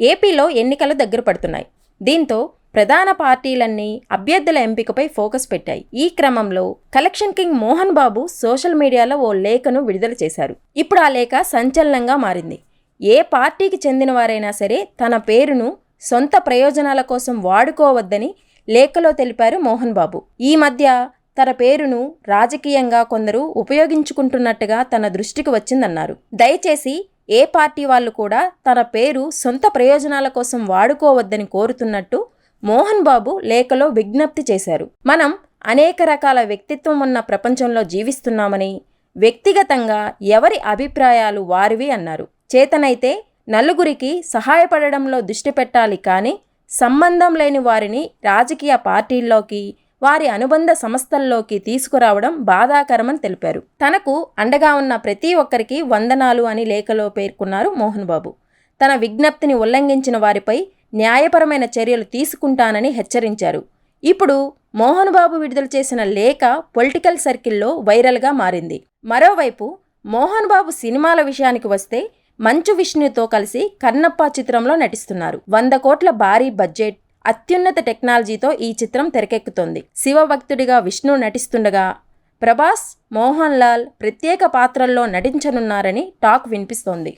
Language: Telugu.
ఏపీలో ఎన్నికలు దగ్గర పడుతున్నాయి. దీంతో ప్రధాన పార్టీలన్నీ అభ్యర్థుల ఎంపికపై ఫోకస్ పెట్టాయి. ఈ క్రమంలో collection king Mohan Babu social మీడియాలో ఓ లేఖను విడుదల చేశారు. ఇప్పుడు ఆ లేఖ సంచలనంగా మారింది. ఏ పార్టీకి చెందిన వారైనా సరే తన పేరును సొంత ప్రయోజనాల కోసం వాడుకోవద్దని లేఖలో తెలిపారు మోహన్ బాబు. ఈ మధ్య తన పేరును రాజకీయంగా కొందరు ఉపయోగించుకుంటున్నట్టుగా తన దృష్టికి వచ్చిందన్నారు. దయచేసి ఏ పార్టీ వాళ్ళు కూడా తన పేరు సొంత ప్రయోజనాల కోసం వాడుకోవద్దని కోరుతున్నట్టు మోహన్ బాబు లేఖలో విజ్ఞప్తి చేశారు. మనం అనేక రకాల వ్యక్తిత్వం ఉన్న ప్రపంచంలో జీవిస్తున్నామని వ్యక్తిగతంగా ఎవరి అభిప్రాయాలు వారివి అన్నారు. చేతనైతే నలుగురికి సహాయపడడంలో దృష్టి పెట్టాలి కానీ సంబంధం లేని వారిని రాజకీయ పార్టీల్లోకి వారి అనుబంధ సంస్థల్లోకి తీసుకురావడం బాధాకరమని తెలిపారు. తనకు అండగా ఉన్న ప్రతి ఒక్కరికి వందనాలు అని లేఖలో పేర్కొన్నారు మోహన్ బాబు. తన విజ్ఞప్తిని ఉల్లంఘించిన వారిపై న్యాయపరమైన చర్యలు తీసుకుంటానని హెచ్చరించారు. ఇప్పుడు మోహన్ బాబు విడుదల చేసిన లేఖ పొలిటికల్ సర్కిల్లో వైరల్గా మారింది. మరోవైపు మోహన్ బాబు సినిమాల విషయానికి వస్తే మంచు విష్ణుతో కలిసి కన్నప్ప చిత్రంలో నటిస్తున్నారు. వంద కోట్ల భారీ బడ్జెట్ అత్యున్నత టెక్నాలజీతో ఈ చిత్రం తెరకెక్కుతోంది. శివభక్తుడిగా విష్ణు నటిస్తుండగా ప్రభాస్ మోహన్ లాల్ ప్రత్యేక పాత్రల్లో నటించనున్నారని టాక్ వినిపిస్తోంది.